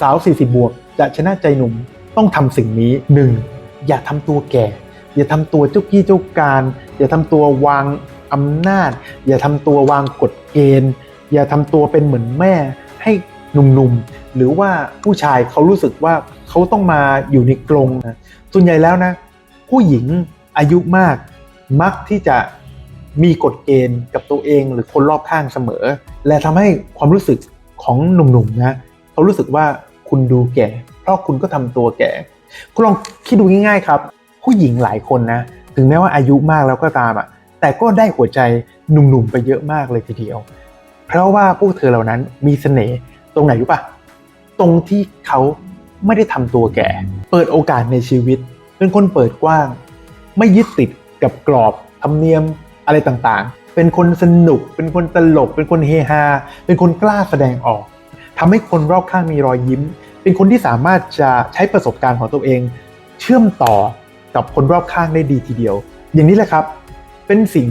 สาว 40 บวก จะชนะใจหนุ่มต้องทำสิ่งนี้ 1. อย่าทำตัวแก่ อย่าทำตัวเจ้ากี้เจ้าการ อย่าทำตัววางอำนาจ อย่าทำตัววางกฎเกณฑ์ อย่าทำตัวเป็นเหมือนแม่ให้หนุ่มๆ หรือว่าผู้ชายเขารู้สึกว่าเขาต้องมาอยู่ในกรงนะส่วนใหญ่แล้วนะ ผู้หญิงอายุมากมักที่จะมีกฎเกณฑ์กับตัวเองหรือคนรอบข้างเสมอ และทำให้ความรู้สึกของหนุ่มๆนะเขารู้สึกว่า คุณดูแก่ เพราะคุณก็ทำตัวแก่คุณลองคิดดูง่ายๆครับ ผู้หญิงหลายคนนะ ถึงแม้ว่าอายุมากแล้วก็ตามอะแต่ก็ได้หัวใจหนุ่มๆไปเยอะมากเลยทีเดียว เพราะว่าพวกเธอเหล่านั้นมีเสน่ห์ตรงไหนรู้ปะตรงที่เขาไม่ได้ทำตัวแก่ เปิดโอกาสในชีวิต เป็นคนเปิดกว้าง ไม่ยึดติดกับกรอบธรรมเนียมอะไรต่างๆ เป็นคนสนุก เป็นคนตลก เป็นคนเฮฮา เป็นคนกล้าแสดงออก ทำให้คนรอบข้างมีรอยยิ้ม เป็นคนที่สามารถจะใช้ประสบการณ์ของตัวเอง เชื่อมต่อกับคนรอบข้างได้ดีทีเดียว อย่างนี้แหละครับ เป็นสิ่ง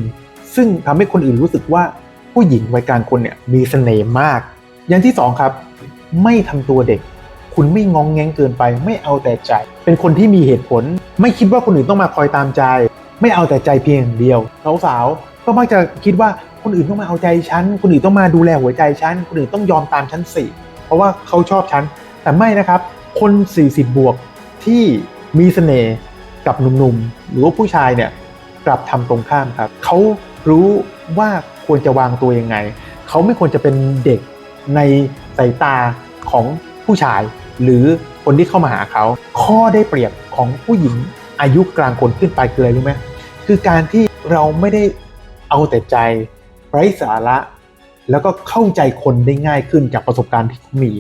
ซึ่งทำให้คนอื่นรู้สึกว่าผู้หญิงวัยกลางคนเนี่ยมีเสน่ห์มาก อย่างที่สองครับ ไม่ทำตัวเด็ก คุณไม่งองแงงเกินไป ไม่เอาแต่ใจ เป็นคนที่มีเหตุผล ไม่คิดว่าคนอื่นต้องมาคอยตามใจ ไม่เอาแต่ใจเพียงอย่างเดียวสาวๆก็มักจะคิดว่า คนอื่นต้องมาเอาใจฉัน คนอื่นต้องมาดูแลหัวใจฉัน คนอื่นต้องยอมตามฉันสิเพราะว่าเขาชอบฉัน แต่ไม่นะครับ คน 40 บวกที่มีเสน่ห์กับหนุ่มๆ หรือว่าผู้ชายเนี่ยกลับทำตรงข้ามครับ เขารู้ว่าควรจะวางตัวยังไง เขาไม่ควรจะเป็นเด็กในสายตาของผู้ชาย หรือคนที่เข้ามาหาเขา ข้อได้เปรียบของผู้หญิงอายุกลางคนขึ้นไปคืออะไรรู้ไหมคือการที่เราไม่ได้เอาแต่ใจ ไร้สาระ แล้วก็เข้าใจคนได้ง่ายขึ้นจากประสบการณ์ที่มี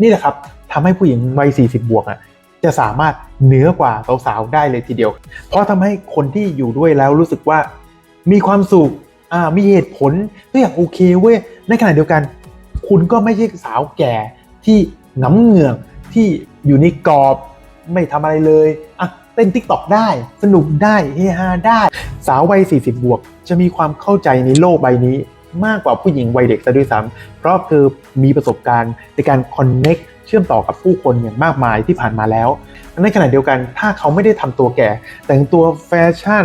นี่แหละครับทำให้ผู้หญิงวัย 40 บวกอะจะสามารถเหนือกว่าสาวๆได้เลยทีเดียว เพราะทำให้คนที่อยู่ด้วยแล้วรู้สึกว่ามีความสุขอ่ามีเหตุผลก็อย่างโอเคเว้ยในขณะเดียวกัน คุณก็ไม่ใช่สาวแก่ที่หน้ำเหงือกที่อยู่ในกรอบไม่ทำอะไรเลยอะ เต้นติ๊กตอกได้ สนุกได้เฮฮาได้ สาววัย 40 บวก จะมีความเข้าใจในโลกใบนี้ มากกว่าผู้หญิงวัยเด็กซะด้วยซ้ำเพราะเธอมีประสบการณ์ในการคอนเน็กเชื่อมต่อกับผู้คนอย่างมากมายที่ผ่านมาแล้วในขณะเดียวกันถ้าเขาไม่ได้ทำตัวแก่ แต่งตัวแฟชั่น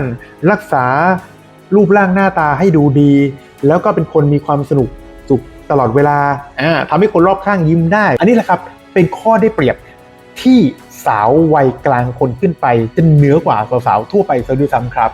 รักษารูปร่างหน้าตาให้ดูดี แล้วก็เป็นคนมีความสนุกสุขตลอดเวลาอ่าทำให้คนรอบข้างยิ้มได้ อันนี้แหละครับเป็นข้อได้เปรียบ ที่สาววัยกลางคนขึ้นไปจะเหนือกว่าสาวๆทั่วไปซะด้วยซ้ำครับ